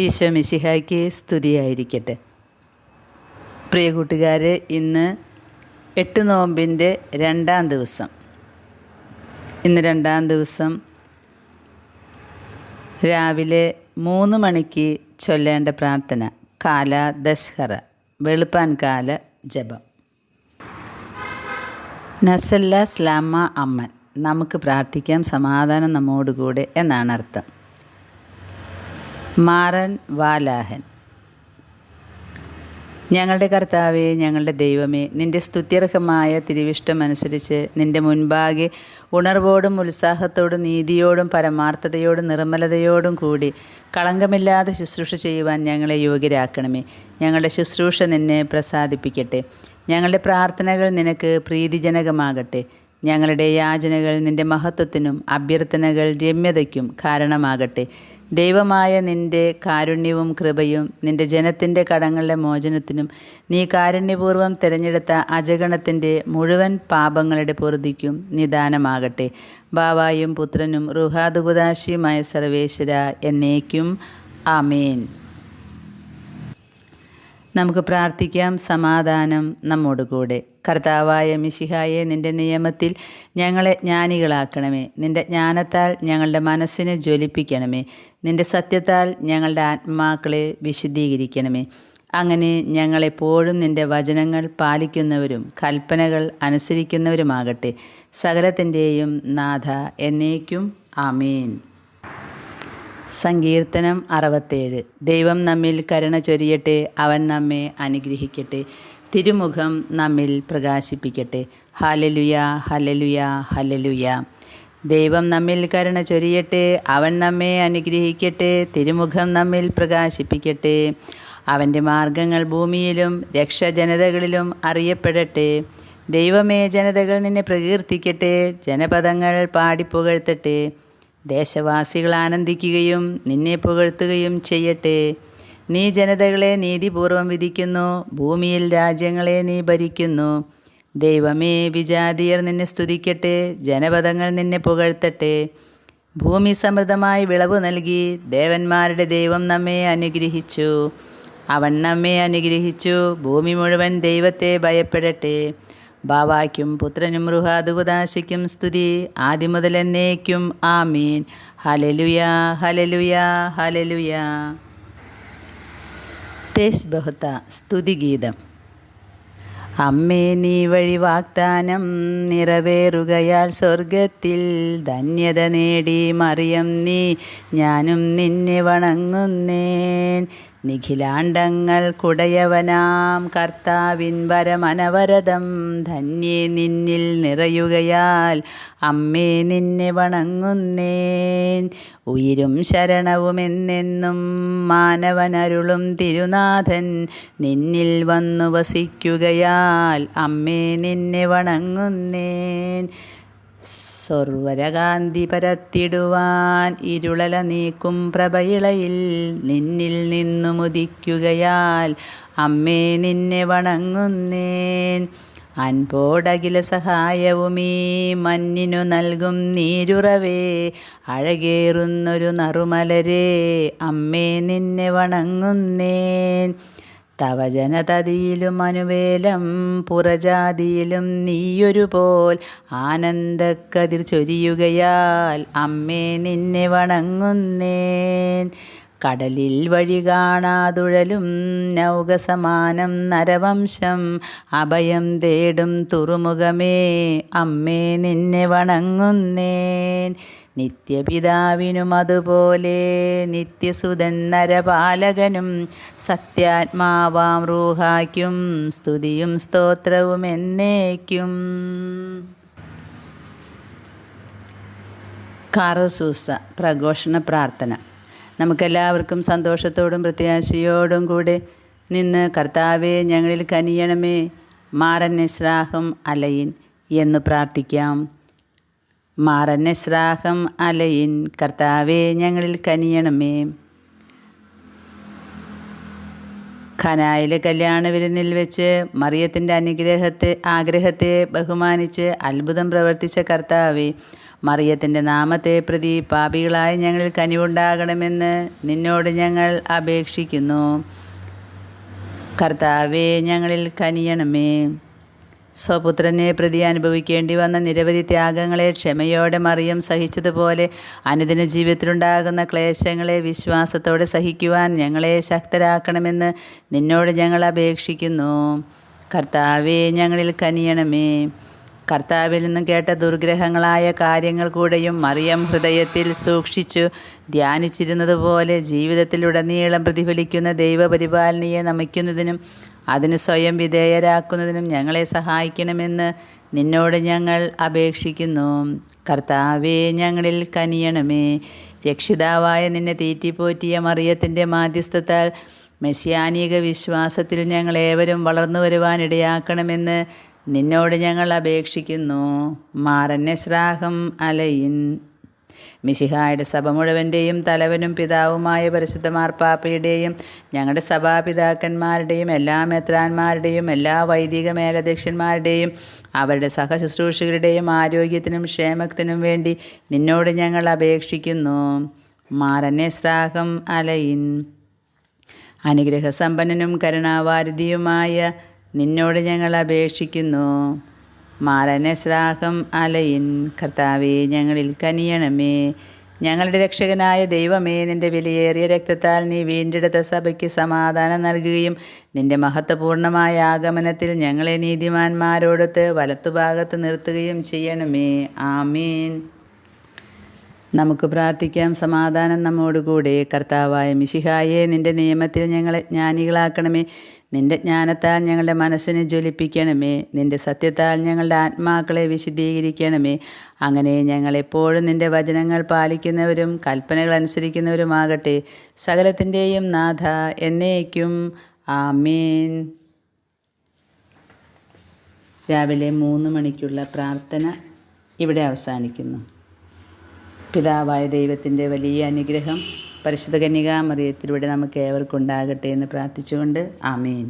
ഈശോ മിശിഹായ്ക്ക് സ്തുതിയായിരിക്കട്ടെ. പ്രിയ കൂട്ടുകാരെ ഇന്ന് എട്ട് നോമ്പിന്റെ രണ്ടാം ദിവസം. ഇന്ന് രണ്ടാം ദിവസം രാവിലെ മൂന്ന് മണിക്ക് ചൊല്ലേണ്ട പ്രാർത്ഥന കാല ദശ്ഹറ വെളുപ്പാൻ കാല ജപം. നസല്ല സ്ലാമ അമ്മൻ നമുക്ക് പ്രാർത്ഥിക്കാം സമാധാനം നമ്മോടുകൂടെ എന്നാണ് അർത്ഥം മാറൻ വാലാഹൻ. ഞങ്ങളുടെ കർത്താവെ ഞങ്ങളുടെ ദൈവമേ നിന്റെ സ്തുത്യർഹമായ തിരുവിഷ്ടമനുസരിച്ച് നിന്റെ മുൻപാകെ ഉണർവോടും ഉത്സാഹത്തോടും നീതിയോടും പരമാർത്ഥതയോടും നിർമ്മലതയോടും കൂടി കളങ്കമില്ലാതെ ശുശ്രൂഷ ചെയ്യുവാൻ ഞങ്ങളെ യോഗ്യരാക്കണമേ. ഞങ്ങളുടെ ശുശ്രൂഷ നിന്നെ പ്രസാദിപ്പിക്കട്ടെ. ഞങ്ങളുടെ പ്രാർത്ഥനകൾ നിനക്ക് പ്രീതിജനകമാകട്ടെ. ഞങ്ങളുടെ യാചനകൾ നിന്റെ മഹത്വത്തിനും അഭ്യർത്ഥനകൾ രമ്യതയ്ക്കും കാരണമാകട്ടെ. ദൈവമായ നിന്റെ കാരുണ്യവും കൃപയും നിന്റെ ജനത്തിന്റെ കടങ്ങളുടെ മോചനത്തിനും നീ കാരുണ്യപൂർവം തിരഞ്ഞെടുത്ത അജഗണത്തിന്റെ മുഴുവൻ പാപങ്ങളുടെ പൊറുതിക്കും നിദാനമാകട്ടെ. ബാവായും പുത്രനും റുഹാദുപുദാശിയുമായ സർവേശ്വര എന്നേക്കും. ആമേൻ. നമുക്ക് പ്രാർത്ഥിക്കാം. സമാധാനം നമ്മോട് കൂടെ. കർത്താവായ മിശിഹായെ നിന്റെ നിയമത്തിൽ ഞങ്ങളെ ജ്ഞാനികളാക്കണമേ. നിന്റെ ജ്ഞാനത്താൽ ഞങ്ങളുടെ മനസ്സിനെ ജ്വലിപ്പിക്കണമേ. നിന്റെ സത്യത്താൽ ഞങ്ങളുടെ ആത്മാക്കളെ വിശുദ്ധീകരിക്കണമേ. അങ്ങനെ ഞങ്ങളെപ്പോഴും നിന്റെ വചനങ്ങൾ പാലിക്കുന്നവരും കൽപ്പനകൾ അനുസരിക്കുന്നവരുമാകട്ടെ. സകലത്തിന്റെയും നാഥ എന്നേക്കും. ആമീൻ. സങ്കീർത്തനം അറുപത്തേഴ്. ദൈവം നമ്മിൽ കരുണ ചൊരിയട്ടെ അവൻ നമ്മെ അനുഗ്രഹിക്കട്ടെ തിരുമുഖം നമ്മിൽ പ്രകാശിപ്പിക്കട്ടെ. ഹലലുയ ഹലലുയ ഹലലുയ ദൈവം നമ്മിൽ കരുണ ചൊരിയട്ടെ അവൻ നമ്മെ അനുഗ്രഹിക്കട്ടെ തിരുമുഖം നമ്മിൽ പ്രകാശിപ്പിക്കട്ടെ. അവന്റെ മാർഗങ്ങൾ ഭൂമിയിലും രക്ഷ ജനതകളിലും അറിയപ്പെടട്ടെ. ദൈവമേ ജനതകൾ നിന്നെ പ്രകീർത്തിക്കട്ടെ ജനപദങ്ങൾ പാടിപ്പുകഴ്ത്തട്ടെ. ദേശവാസികൾ ആനന്ദിക്കുകയും നിന്നെ പുകഴ്ത്തുകയും ചെയ്യട്ടെ. നീ ജനതകളെ നീതിപൂർവം വിധിക്കുന്നു ഭൂമിയിൽ രാജ്യങ്ങളെ നീ ഭരിക്കുന്നു. ദൈവമേ വിജാതിയർ നിന്നെ സ്തുതിക്കട്ടെ ജനപദങ്ങൾ നിന്നെ പുകഴ്ത്തട്ടെ. ഭൂമി സമൃദ്ധമായി വിളവ് നൽകി ദേവന്മാരുടെ ദൈവം നമ്മെ അനുഗ്രഹിച്ചു. അവൻ നമ്മെ അനുഗ്രഹിച്ചു ഭൂമി മുഴുവൻ ദൈവത്തെ ഭയപ്പെടട്ടെ. ബാവായ്ക്കും പുത്രനും റുഹാദുപദാശിക്കും സ്തുതി. ആദ്യം മുതൽ എന്നേക്കും ആമീൻ ഹലലുയ ഹലലുയ ഹലലുയ തേസ് ബഹുത്ത സ്തുതിഗീതം അമ്മേ നീ വഴി വാഗ്ദാനം നിറവേറുകയാൽ സ്വർഗത്തിൽ ധന്യത നേടി മറിയം നീ. ഞാനും നിന്നെ വണങ്ങുന്നേൻ. നിഖിലാണ്ടങ്ങൾ കുടയവനാം കർത്താവിൻ വരമനവരതം. ധന്യേ നിന്നിൽ നിറയുകയാൽ അമ്മേ നിന്നെ വണങ്ങുന്നേൻ. ഉയിരും ശരണവുമെന്നെന്നും മാനവനരുളും തിരുനാഥൻ നിന്നിൽ വന്നു വസിക്കുകയാൽ അമ്മേ നിന്നെ വണങ്ങുന്നേൻ. സ്വർവരകാന്തി പരത്തിടുവാൻ ഇരുളല നീക്കും പ്രഭയിളയിൽ നിന്നിൽ നിന്നു മുദിക്കുകയാൽ അമ്മേ നിന്നെ വണങ്ങുന്നേൻ. അൻപോടകില സഹായവുമീ മഞ്ഞിനു നൽകും നീരുറവേ. അഴകേറുന്നൊരു നറുമലരേ അമ്മേ നിന്നെ വണങ്ങുന്നേൻ. തവ ജനതതിയിലും അനുവേലം പുറജാതിയിലും നീയൊരുപോൽ ആനന്ദക്കതിർ ചൊരിയുകയാൽ അമ്മേ നിന്നെ വണങ്ങുന്നേൻ. കടലിൽ വഴി കാണാതുഴലും നൗകസമാനം നരവംശം അഭയം തേടും തുറുമുഖമേ അമ്മേ നിന്നെ വണങ്ങുന്നേൻ. നിത്യപിതാവിനും അതുപോലെ നിത്യസുതൻ നരപാലകനും സത്യാത്മാവാം റൂഹായ്ക്കും സ്തുതിയും സ്തോത്രവും എന്നേക്കും. കാറോസൂസ പ്രഘോഷണ പ്രാർത്ഥന. നമുക്കെല്ലാവർക്കും സന്തോഷത്തോടും പ്രത്യാശയോടും കൂടെ നിന്ന് കർത്താവെ ഞങ്ങളിൽ കനിയണമേ മാറൻ നിസ്രാഹം അലയിൻ എന്ന് പ്രാർത്ഥിക്കാം. മാറന്നെസ്രാഹം അലയിൻ കർത്താവെ ഞങ്ങളിൽ കനിയണമേ. ഖനായിലെ കല്യാണ വിരുന്നിൽ വെച്ച് മറിയത്തിന്റെ അനുഗ്രഹത്തെ ആഗ്രഹത്തെ ബഹുമാനിച്ച് അത്ഭുതം പ്രവർത്തിച്ച കർത്താവെ മറിയത്തിന്റെ നാമത്തെ പ്രതി പാപികളായ ഞങ്ങളിൽ കനിവുണ്ടാകണമെന്ന് നിന്നോട് ഞങ്ങൾ അപേക്ഷിക്കുന്നു. കർത്താവെ ഞങ്ങളിൽ കനിയണമേ. സ്വപുത്രനെ പ്രതി അനുഭവിക്കേണ്ടി വന്ന നിരവധി ത്യാഗങ്ങളെ ക്ഷമയോടെ മറിയം സഹിച്ചതുപോലെ അനുദിന ജീവിതത്തിലുണ്ടാകുന്ന ക്ലേശങ്ങളെ വിശ്വാസത്തോടെ സഹിക്കുവാൻ ഞങ്ങളെ ശക്തരാക്കണമെന്ന് നിന്നോട് ഞങ്ങൾ അപേക്ഷിക്കുന്നു. കർത്താവേ ഞങ്ങളിൽ കനിയണമേ. കർത്താവിൽ നിന്നും കേട്ട ദുർഗ്രഹങ്ങളായ കാര്യങ്ങൾ കൂടെയും മറിയം ഹൃദയത്തിൽ സൂക്ഷിച്ചു ധ്യാനിച്ചിരുന്നതുപോലെ ജീവിതത്തിലുടനീളം പ്രതിഫലിക്കുന്ന ദൈവപരിപാലനയെ നമിക്കുന്നതിനും അതിന് സ്വയം വിധേയരാക്കുന്നതിനും ഞങ്ങളെ സഹായിക്കണമെന്ന് നിന്നോട് ഞങ്ങൾ അപേക്ഷിക്കുന്നു. കർത്താവേ ഞങ്ങളിൽ കനിയണമേ. രക്ഷിതാവായ നിന്നെ തീറ്റിപ്പോറ്റിയ മറിയത്തിന്റെ മാധ്യസ്ഥത്താൽ മെസ്സിയാനിക വിശ്വാസത്തിൽ ഞങ്ങളേവരും വളർന്നു വരുവാനിടയാക്കണമെന്ന് നിന്നോട് ഞങ്ങൾ അപേക്ഷിക്കുന്നു. മാറന്നെ ശ്രാഹം അലയിൻ. മിശിഹായുടെ സഭ മുഴുവന്റെയും തലവനും പിതാവുമായ പരിശുദ്ധ മാർപ്പാപ്പയുടെയും ഞങ്ങളുടെ സഭാപിതാക്കന്മാരുടെയും എല്ലാ മെത്രാന്മാരുടെയും എല്ലാ വൈദിക മേലധ്യക്ഷന്മാരുടെയും അവരുടെ സഹശുശ്രൂഷകരുടെയും ആരോഗ്യത്തിനും ക്ഷേമത്തിനും വേണ്ടി നിന്നോട് ഞങ്ങൾ അപേക്ഷിക്കുന്നു. മാറന്നെ സ്രാഹം അലയിൻ അനുഗ്രഹസമ്പന്നനും കരുണാവാരിധിയുമായ നിന്നോട് ഞങ്ങൾ അപേക്ഷിക്കുന്നു. മാറനസ്രാഹം അലയിൻ കർത്താവെ ഞങ്ങളിൽ കനിയണമേ. ഞങ്ങളുടെ രക്ഷകനായ ദൈവമേ നിന്റെ വിലയേറിയ രക്തത്താൽ നീ വീണ്ടെടുത്ത സഭയ്ക്ക് സമാധാനം നൽകുകയും നിന്റെ മഹത്വപൂർണമായ ആഗമനത്തിൽ ഞങ്ങളെ നീതിമാന്മാരോടൊത്ത് വലത്തുഭാഗത്ത് നിർത്തുകയും ചെയ്യണമേ. ആമീൻ. നമുക്ക് പ്രാർത്ഥിക്കാം. സമാധാനം നമ്മോടുകൂടെ കർത്താവായ മിശിഹായെ നിന്റെ നിയമത്തിൽ ഞങ്ങളെ ജ്ഞാനികളാക്കണമേ. നിന്റെ ജ്ഞാനത്താൽ ഞങ്ങളുടെ മനസ്സിനെ ജ്വലിപ്പിക്കണമേ. നിന്റെ സത്യത്താൽ ഞങ്ങളുടെ ആത്മാക്കളെ വിശദീകരിക്കണമേ അങ്ങനെ ഞങ്ങളെപ്പോഴും നിന്റെ വചനങ്ങൾ പാലിക്കുന്നവരും കൽപ്പനകൾ അനുസരിക്കുന്നവരുമാകട്ടെ. സകലത്തിന്റെയും നാഥ എന്നേക്കും. ആമീൻ. രാവിലെ മൂന്ന് മണിക്കുള്ള പ്രാർത്ഥന ഇവിടെ അവസാനിക്കുന്നു. പിതാവായ ദൈവത്തിന്റെ വലിയ അനുഗ്രഹം പരിശുദ്ധ കന്യകാമറിയത്തിലൂടെ നമുക്ക് ഏവർക്കുണ്ടാകട്ടെ എന്ന് പ്രാർത്ഥിച്ചുകൊണ്ട് ആമീൻ.